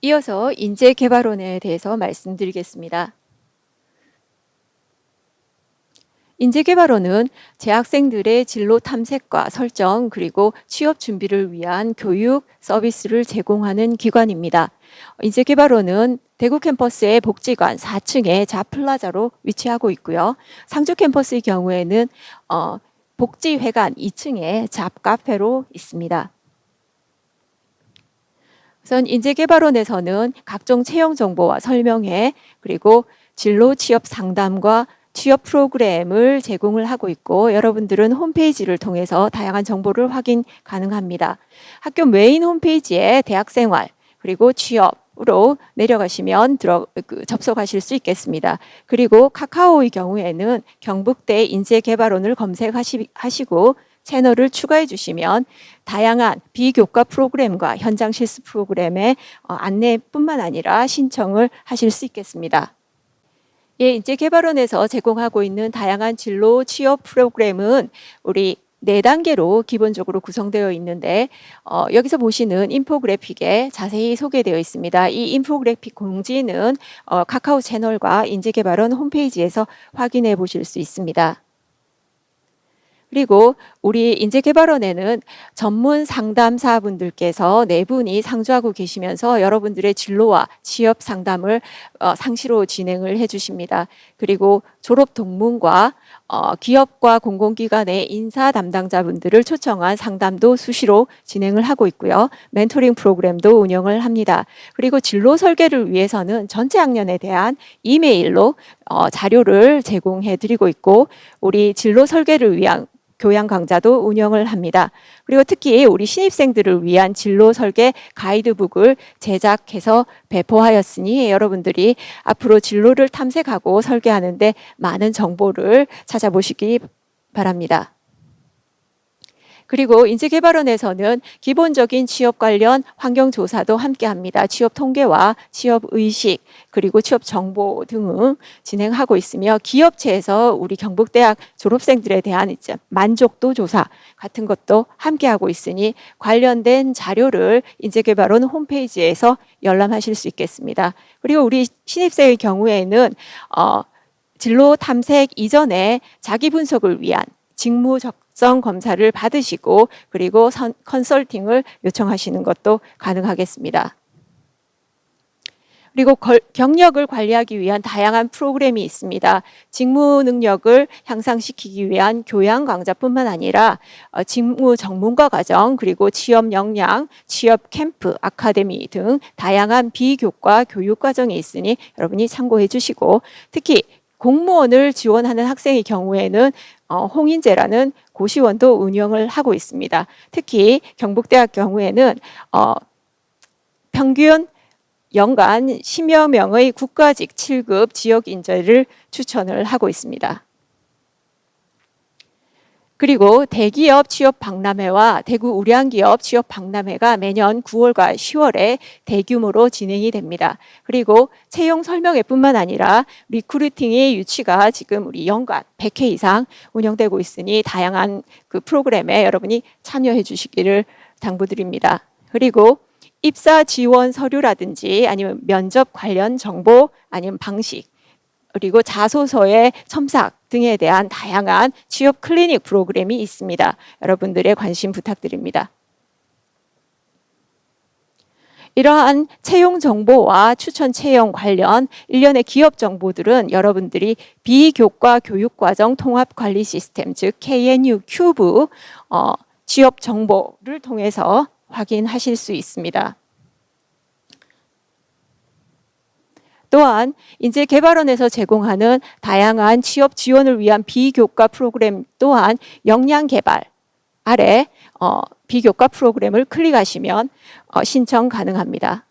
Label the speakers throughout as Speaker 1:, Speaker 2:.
Speaker 1: 이어서 인재개발원에 대해서 말씀드리겠습니다. 인재개발원은 재학생들의 진로 탐색과 설정 그리고 취업 준비를 위한 교육 서비스를 제공하는 기관입니다. 인재개발원은 대구 캠퍼스의 복지관 4층의 자플라자로 위치하고 있고요. 상주 캠퍼스의 경우에는 어, 복지회관 2층에 잡카페로 있습니다. 우선 인재개발원에서는 각종 채용 정보와 설명회 그리고 진로 취업 상담과 취업 프로그램을 제공을 하고 있고 여러분들은 홈페이지를 통해서 다양한 정보를 확인 가능합니다. 학교 메인 홈페이지에 대학생활 그리고 취업으로 내려가시면 들어 그, 접속하실 수 있겠습니다. 그리고 카카오의 경우에는 경북대 인재개발원을 검색하시고 채널을 추가해 주시면 다양한 비교과 프로그램과 현장 실습 프로그램의 어, 안내뿐만 아니라 신청을 하실 수 있겠습니다. 예, 인재개발원에서 제공하고 있는 다양한 진로 취업 프로그램은 우리 네 단계로 기본적으로 구성되어 있는데 어, 여기서 보시는 인포그래픽에 자세히 소개되어 있습니다. 이 인포그래픽 공지는 어, 카카오 채널과 인재개발원 홈페이지에서 확인해 보실 수 있습니다. 그리고 우리 인재개발원에는 전문 상담사분들께서 네 분이 상주하고 계시면서 여러분들의 진로와 취업 상담을 어, 상시로 진행을 해주십니다. 그리고 졸업 동문과 어, 기업과 공공기관의 인사 담당자분들을 초청한 상담도 수시로 진행을 하고 있고요. 멘토링 프로그램도 운영을 합니다. 그리고 진로 설계를 위해서는 전체 학년에 대한 이메일로 어, 자료를 제공해 드리고 있고 우리 진로 설계를 위한 교양 강좌도 운영을 합니다. 그리고 특히 우리 신입생들을 위한 진로 설계 가이드북을 제작해서 배포하였으니 여러분들이 앞으로 진로를 탐색하고 설계하는데 많은 정보를 찾아보시기 바랍니다. 그리고 인재개발원에서는 기본적인 취업 관련 환경 조사도 함께 합니다. 취업 통계와 취업 의식 그리고 취업 정보 등을 진행하고 있으며 기업체에서 우리 경북대학 졸업생들에 대한 이제 만족도 조사 같은 것도 함께 하고 있으니 관련된 자료를 인재개발원 홈페이지에서 열람하실 수 있겠습니다. 그리고 우리 신입생의 경우에는 어 진로 탐색 이전에 자기 분석을 위한 직무 적 성 검사를 받으시고 그리고 선, 컨설팅을 요청하시는 것도 가능하겠습니다. 그리고 걸, 경력을 관리하기 위한 다양한 프로그램이 있습니다. 직무 능력을 향상시키기 위한 교양 강좌뿐만 아니라 어, 직무 전문가 과정 그리고 취업 역량, 취업 캠프, 아카데미 등 다양한 비교과 교육 과정이 있으니 여러분이 참고해 주시고 특히 공무원을 지원하는 학생의 경우에는 어, 홍인재라는 고시원도 운영을 하고 있습니다. 특히 경북대학 경우에는 어, 평균 연간 10여 명의 국가직 7급 지역 인재를 추천을 하고 있습니다. 그리고 대기업 취업 박람회와 대구 우량기업 취업 박람회가 매년 9월과 10월에 대규모로 진행이 됩니다. 그리고 채용 설명회뿐만 아니라 리크루팅의 유치가 지금 우리 연간 100회 이상 운영되고 있으니 다양한 그 프로그램에 여러분이 참여해 주시기를 당부드립니다. 그리고 입사 지원 서류라든지 아니면 면접 관련 정보 아니면 방식 그리고 자소서의 첨삭 등에 대한 다양한 취업 클리닉 프로그램이 있습니다. 여러분들의 관심 부탁드립니다. 이러한 채용 정보와 추천 채용 관련 일련의 기업 정보들은 여러분들이 비교과 교육과정 통합 관리 시스템 즉 KNU 큐브 어, 취업 정보를 통해서 확인하실 수 있습니다. 또한 인재 개발원에서 제공하는 다양한 취업 지원을 위한 비교과 프로그램 또한 역량 개발 아래 어, 비교과 프로그램을 클릭하시면 어, 신청 가능합니다.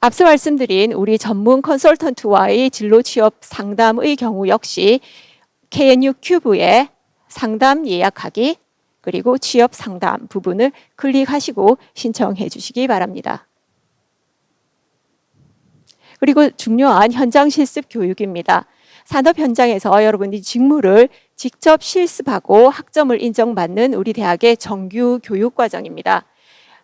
Speaker 1: 앞서 말씀드린 우리 전문 컨설턴트와의 진로 취업 상담의 경우 역시 KNU 큐브에 상담 예약하기 그리고 취업 상담 부분을 클릭하시고 신청해 주시기 바랍니다. 그리고 중요한 현장 실습 교육입니다. 산업 현장에서 여러분이 직무를 직접 실습하고 학점을 인정받는 우리 대학의 정규 교육 과정입니다.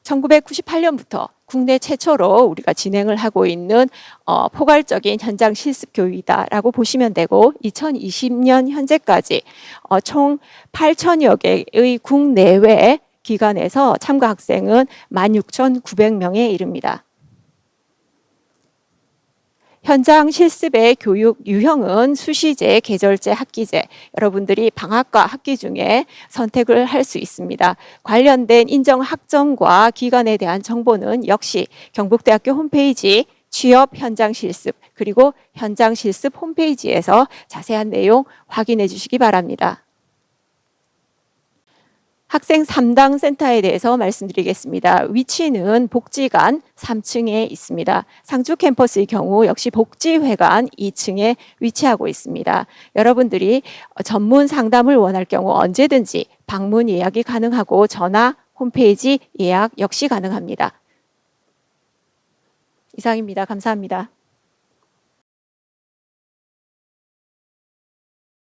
Speaker 1: 1998년부터 국내 최초로 우리가 진행을 하고 있는 어, 포괄적인 현장 실습 교육이다라고 보시면 되고 2020년 현재까지 어, 총 8천여 개의 국내외 기관에서 참가 학생은 16,900명에 이릅니다. 현장 실습의 교육 유형은 수시제, 계절제, 학기제. 여러분들이 방학과 학기 중에 선택을 할 수 있습니다. 관련된 인정 학점과 기간에 대한 정보는 역시 경북대학교 홈페이지 취업 현장 실습 그리고 현장 실습 홈페이지에서 자세한 내용 확인해 주시기 바랍니다. 학생 3당 센터에 대해서 말씀드리겠습니다. 위치는 복지관 3층에 있습니다. 상주 캠퍼스의 경우 역시 복지회관 2층에 위치하고 있습니다. 여러분들이 전문 상담을 원할 경우 언제든지 방문 예약이 가능하고 전화, 홈페이지 예약 역시 가능합니다. 이상입니다. 감사합니다.